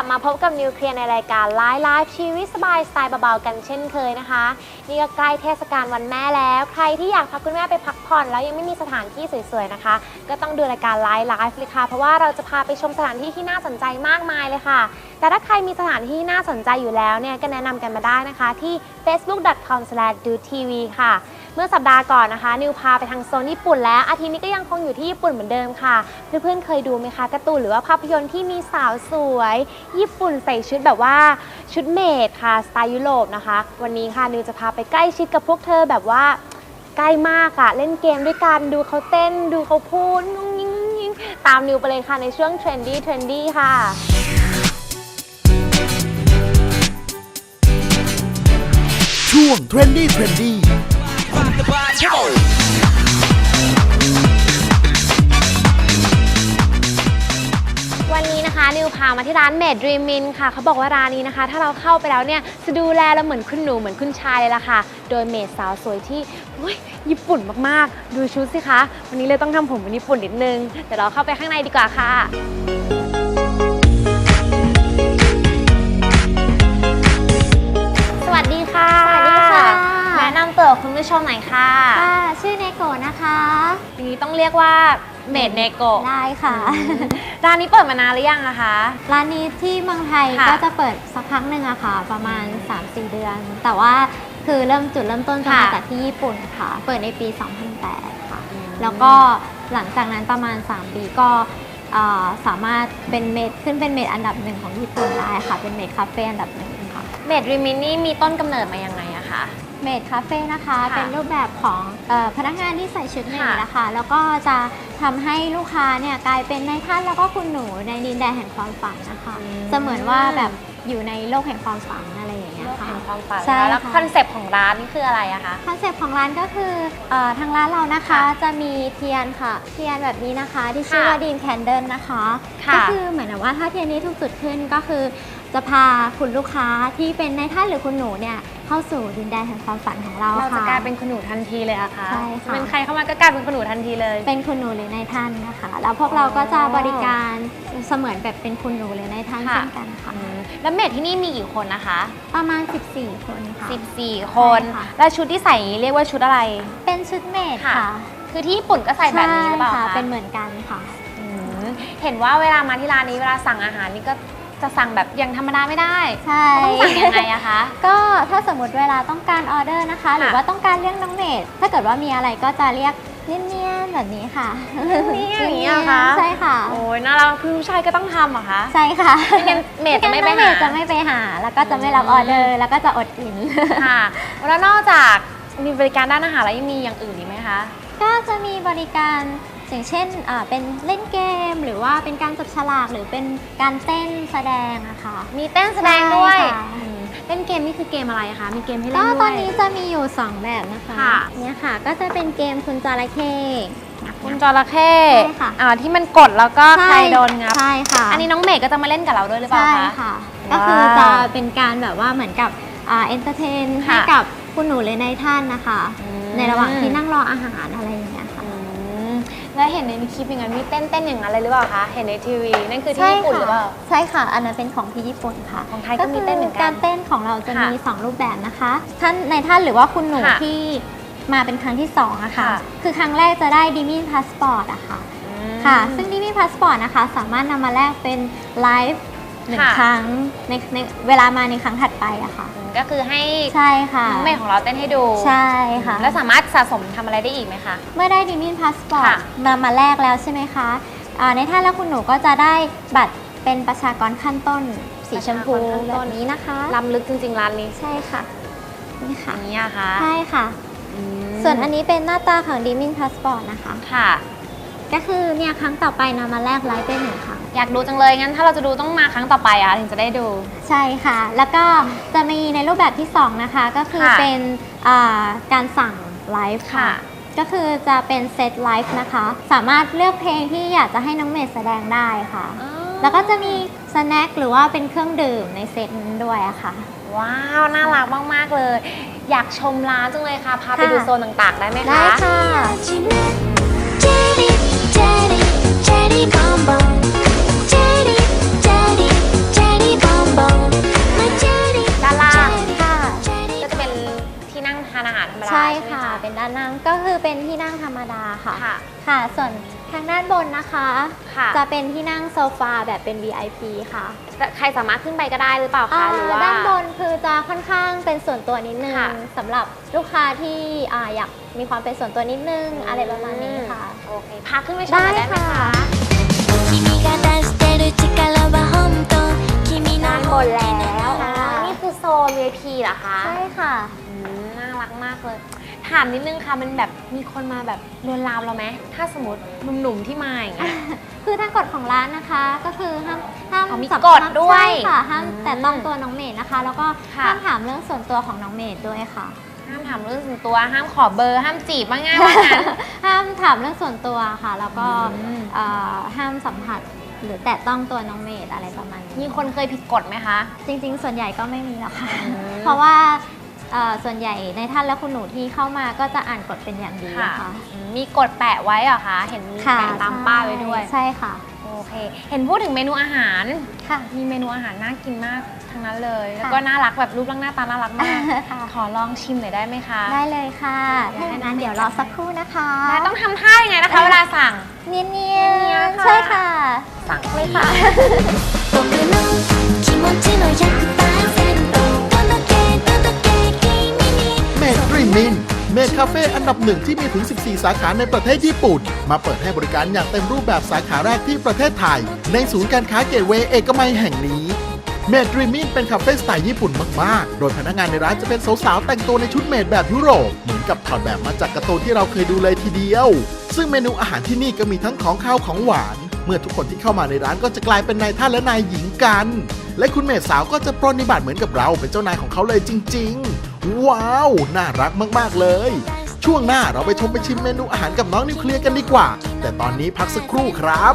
ลับมาพบกับนิวเคลียร์ในรายการไลฟ์ไลฟ์ชีวิตสบายสไตล์เบาๆกันเช่นเคยนะคะ นี่ก็ใกล้เทศกาลวันแม่แล้ว ใครที่อยากพาคุณแม่ไปพักผ่อน แล้วยังไม่มีสถานที่สวยๆนะคะ ก็ต้องดูรายการไลฟ์ไลฟ์เลยค่ะ เพราะว่าเราจะพาไปชมสถานที่ที่น่าสนใจมากมายเลยค่ะ แต่ถ้าใครมีสถานที่น่าสนใจอยู่แล้วเนี่ยก็แนะนำกันมาได้นะคะที่ facebook.com/dutv ค่ะ เมื่อสัปดาห์ก่อนนะคะ นิวพาไปทางโซนญี่ปุ่นแล้วอาทิตย์นี้ก็ยังคงอยู่ที่ญี่ปุ่นเหมือนเดิมค่ะ เพื่อนๆเคยดูไหมคะการ์ตูนหรือว่าภาพยนตร์ที่มีสาวสวย ญี่ปุ่นใส่ชุดแบบว่าชุดเมดค่ะสไตล์ยุโรปนะคะ วันนี้ค่ะนิวจะพาไปใกล้ชิดกับพวกเธอแบบว่าใกล้มากอะเล่นเกมด้วยกันดูเขาเต้นดูเขาพูดงุ้งยิ้งยิงตามนิวไปเลยค่ะในช่วง Trendy Trendy ค่ะช่วง Trendy Trendy วันนี้นะคะนิวพามาที่ร้านเมดดรีมินค่ะ เขาบอกว่าร้านนี้นะคะ ถ้าเราเข้าไปแล้วเนี่ยจะดูแลเราเหมือนคุณหนูเหมือนคุณชายเลยล่ะค่ะ โดยเมดสาวสวยที่โอ้ยญี่ปุ่นมากๆ ดูชุดสิคะ วันนี้เลยต้องทำผมเป็นญี่ปุ่นนิดนึงเดี๋ยวเราเข้าไปข้างในดีกว่าค่ะ นะนำตัวกับคุณผู้ชมหน่อยค่ะ ค่ะ ชื่อเนโกะนะคะทีนี้ต้องเรียกว่าเมดเนโกะได้ค่ะ ร้านนี้เปิดมานานหรือยังอะคะ ร้านนี้ที่เมืองไทยค่ะ ก็จะเปิดสักพักหนึ่งอะค่ะ ประมาณ 3-4 เดือน แต่ว่าคือเริ่มจุดเริ่มต้นจะมาค่ะ จากที่ญี่ปุ่นค่ะ เปิดในปี 2008 ค่ะอืมแล้วก็หลังจากนั้นประมาณ 3 ปีก็เอ่อสามารถเป็นเมดขึ้นเป็นเมดอันดับหนึ่งของญี่ปุ่นได้ค่ะ เป็นเมดคาเฟ่อันดับหนึ่งค่ะ เมดริมินนี่มีต้นกำเนิดมายังไงอะคะ เมดคาเฟ่นะคะค่ะเป็นรูปแบบของเออพนักงานที่ใส่ชุดเมดค่ะนะคะ แล้วก็จะทำให้ลูกค้าเนี่ยกลายเป็นนายท่านแล้วก็คุณหนูในดินแดนแห่งความฝันนะคะอืมจะเหมือนว่าแบบอยู่ในโลกแห่งความฝันอะไรอย่างเงี้ยโลกค่ะแห่งความฝันใช่นะคะแล้วค่ะคอนเซปต์ของร้านนี่คืออะไรอะคะคอนเซปต์ของร้านก็คือเออทางร้านเรานะคะค่ะจะมีเทียนค่ะ เทียนแบบนี้นะคะที่ชื่อค่ะว่าดีนแคนเดิลนะคะค่ะก็คือเหมือนกับว่าถ้าเทียนนี้ถูกจุดขึ้นก็คือจะพาคุณลูกค้าที่เป็นนายท่านหรือคุณหนูเนี่ย เข้าสู่ดินแดนแห่งความฝันของเราเราจะค่ะ กลายเป็นคุณหนูทันทีเลยอะคะใช่ค่ะ เป็นใครเข้ามาก็กลายเป็นคุณหนูทันทีเลย เป็นคุณหนูหรือนายท่านนะคะ แล้วพวกเราก็จะบริการเสมือนแบบเป็นคุณหนูหรือนายท่านค่ะ เช่นกันค่ะ อืมแล้วเมดที่นี่มีกี่คนนะคะ ประมาณ 14 คนค่ะ 14 คน ใช่ค่ะ แล้วชุดที่ใส่อย่างนี้เรียกว่าชุดอะไร เป็นชุดเมดค่ะค่ะ คือที่ญี่ปุ่นก็ใส่แบบนี้หรือเปล่าใช่คะเป็นเหมือนกันค่ะ อืมเห็นว่าเวลามาที่ร้านนี้เวลาสั่งอาหารนี่ก็ จะสั่งแบบอย่างธรรมดาไม่ได้ใช่ ต้องสั่งยังไงอะคะ ก็ถ้าสมมติเวลาต้องการออเดอร์นะคะ หรือว่าต้องการเรียกน้องเมดถ้าเกิดว่ามีอะไรก็จะเรียกเนียนๆแบบนี้ค่ะเนียนๆอย่างนี้เหรอคะใช่ค่ะ โอ้ยน่ารักคือผู้ชายก็ต้องทำเหรอคะใช่ค่ะไม่งั้นเมดจะไม่ไปน้องเมหาดจะไม่ไปหา แล้วก็จะไม่รับออเดอร์ แล้วก็จะอดกินค่ะแล้วนอกจากมีบริการด้านอาหารแล้วยังมีอย่างอื่นอีกไหมคะก็จะมีบริการ อย่างเช่นอ่าเป็นเล่นเกมหรือว่าเป็นการจับฉลากหรือเป็นการเต้นแสดงอะค่ะมีเต้นแสดงด้วยใช่ค่ะอืมเล่นเกมนี่คือเกมอะไรคะมีเกมให้เล่ก็นด้วยตอนนี้จะมีอยู่ 2 แบบนะคะค่ะเนี่ยค่ะ ก็จะเป็นเกมคุณจระเข้คุณจระเข้ใช่ค่ะอ่าที่มันกดแล้วก็ใครโดนงับใช่ค่ะ อันนี้น้องเมย์ก็จะมาเล่นกับเราด้วยหรือเปล่าใช่คะค่ะว้าวก็คือจะเป็นการแบบว่าเหมือนกับอ่าเอนเตอร์เทนให้ค่ะกับคุณหนูเลยในท่านนะคะอืมในระหว่างที่นั่งรออาหารอะไรอย่างเงี้ยค่ะอืม แล้วเห็นในคลิปอย่างนั้นมีเต้นเต้นอย่างนั้นเลยหรือเปล่าคะ เห็นในทีวี นั่นคือที่ญี่ปุ่นหรือเปล่า ใช่ค่ะ อันนั้นเป็นของที่ญี่ปุ่นค่ะ ของไทยก็มีเต้นเหมือนกัน การเต้นของเราจะค่ะมี 2 รูปแบบนะคะ ท่านในท่านหรือว่าคุณหนูค่ะที่มาเป็นครั้งที่2อะค่ะค่ะคือครั้งแรกจะได้ดิมินพาสปอร์ตอะค่ะอืมค่ะ ซึ่งดิมินพาสปอร์ตนะคะ สามารถนำมาแลกเป็นไลฟ์ หนึ่งค่ะ ครั้งในในเวลามาในครั้งถัดไปอะค่ะ อืมก็คือให้ใช่ค่ะ น้องเมย์ของเราเต้นให้ดูใช่ค่ะ แล้วสามารถสะสมทำอะไรได้อีกไหมคะ เมื่อได้ดิมินพาสปอร์ตค่ะมามาแลกแล้วใช่ไหมคะอ่าในท่านและคุณหนูก็จะได้บัตรเป็นประชากรขั้นต้น สีชมพูประชากรขั้นแบต้นบนี้นะคะล้ำลึกจริงๆร้านนี้ใช่ค่ะ นี่ค่ะอันนี้อะคะใช่ค่ะ อืมส่วนอันนี้เป็นหน้าตาของดิมินพาสปอร์ตนะคะ ค่ะ ก็คือเนี่ยครั้งต่อไปนำมาแลกไลฟ์เป็นหนึ่งครั้งอยากดูจังเลยงั้นถ้าเราจะดูต้องมาครั้งต่อไปอะถึงจะได้ดู ใช่ค่ะ แล้วก็จะมีในรูปแบบที่ 2 นะคะ ก็คือค่ะเป็นอ่าการสั่งไลฟ์ค่ะ ค่ะ ก็คือจะเป็นเซตไลฟ์นะคะ สามารถเลือกเพลงที่อยากจะให้น้องเมย์แสดงได้ค่ะอ๋อแล้วก็จะมีสแน็คหรือว่าเป็นเครื่องดื่มในเซตนั้นด้วยอะค่ะ ว้าว น่ารักมาก ๆ เลย อยากชมร้านจังเลยค่ะ พาไปค่ะ ดูโซนต่าง ๆ ได้ไหมคะ ได้ค่ะ Jelly, jelly, Teddy Bombo ด้านล่างก็คือเป็นที่นั่งธรรมดาค่ะ ค่ะ ค่ะ ส่วนทางด้านบนนะคะ ค่ะ จะเป็นที่นั่งโซฟาแบบเป็น VIP ค่ะ ใครสามารถขึ้นไปก็ได้หรือเปล่าคะหรือว่า ด้านบนคือจะค่อนข้างเป็นส่วนตัวนิดนึง ค่ะ สำหรับลูกค้าที่อ่าอยากมีความเป็นส่วนตัวนิดนึงอะไรประมาณนี้ค่ะ โอเค พาขึ้นไปชมหน่อยได้ไหม ได้ คะ ค่ะ 君が出してる力は本当君の ด้านบนแล้ว ค่ะ นี่คือโซน VIP เหรอคะ ใช่ค่ะ อืมน่ารักมากเลย ถามนิดนึงค่ะมันแบบมีคนมาแบบลวนลามเราไหมถ้าสมมติหนุ่มๆที่มาอย่างเงี้ย คือทางกฎของร้านนะคะก็คือห้ามห้ามอ๋อมีสัมกฎด้วย ใช่ค่ะห้ามอืมแต่ต้องตัวน้องเมดนะคะ แล้วก็ค่ะห้ามถามเรื่องส่วนตัวของน้องเมดด้วยค่ะ ห้ามถามเรื่องส่วนตัวห้ามขอเบอร์ห้ามจีบว่าง่ายว่างั้น ห้ามถามเรื่องส่วนตัวค่ะ แล้วก็อืม เอ่อห้ามสัมผัสหรือแตะต้องตัวน้องเมดอะไรประมาณนี้ มีคนเคยผิดกฎไหมคะ จริงๆ ส่วนใหญ่ก็ไม่มีแล้วค่ะอืมเพราะว่าเอ่อ ส่วนใหญ่ในท่านและคุณหนูที่เข้ามาก็จะอ่านกฎเป็นอย่างดีค่ะนะคะอืมมีกฎแปะไว้เหรอคะ เห็นมีค่ะแปะตามป้ายไว้ด้วย ใช่ค่ะ โอเค เห็นพูดถึงเมนูอาหาร ค่ะ มีเมนูอาหารน่ากินมากทั้งนั้นเลย แล้วค่ะก็น่ารักแบบรูปร่างหน้าตาน่ารักมากค่ะขอลองชิมหน่อยได้ไหมคะ ได้เลยค่ะได้ถ้าอย่างนั้นเดี๋ยวรอสักครู่นะคะได้ต้องทำท่ายังไงนะคะเวลาสั่ง เนียนเนีๆยนๆค่ะใช่ค่ะ สั่งเลยค่ะาเฟ่อันดับหนึ่งที่มีถึง 14 สาขาในประเทศญี่ปุ่น มาเปิดให้บริการอย่างเต็มรูปแบบสาขาแรกที่ประเทศไทย ในศูนย์การค้าเกตเวย์เอกมัยแห่งนี้เมดรีมินเป็นคาเฟ่สไตล์ญี่ปุ่นมาก ๆ โดยพนักงานในร้านจะเป็นสาว ๆ แต่งตัวในชุดเมดแบบยุโรป เหมือนกับถอดแบบมาจากการ์ตูนที่เราเคยดูเลยทีเดียว ซึ่งเมนูอาหารที่นี่ก็มีทั้งของข้าวของหวาน เมื่อทุกคนที่เข้ามาในร้านก็จะกลายเป็นนายท่านและนายหญิงกัน และคุณเมดสาวก็จะปรนนิบัติเหมือนกับเราเป็นเจ้านายของเขาเลยจริง ๆ ว้าว น่ารักมากๆเลย ช่วงหน้าเราไปชมไปชิมเมนูอาหารกับน้องนิวเคลียร์กันดีกว่า แต่ตอนนี้พักสักครู่ครับ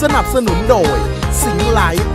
สนับสนุนโดย สิงไลท์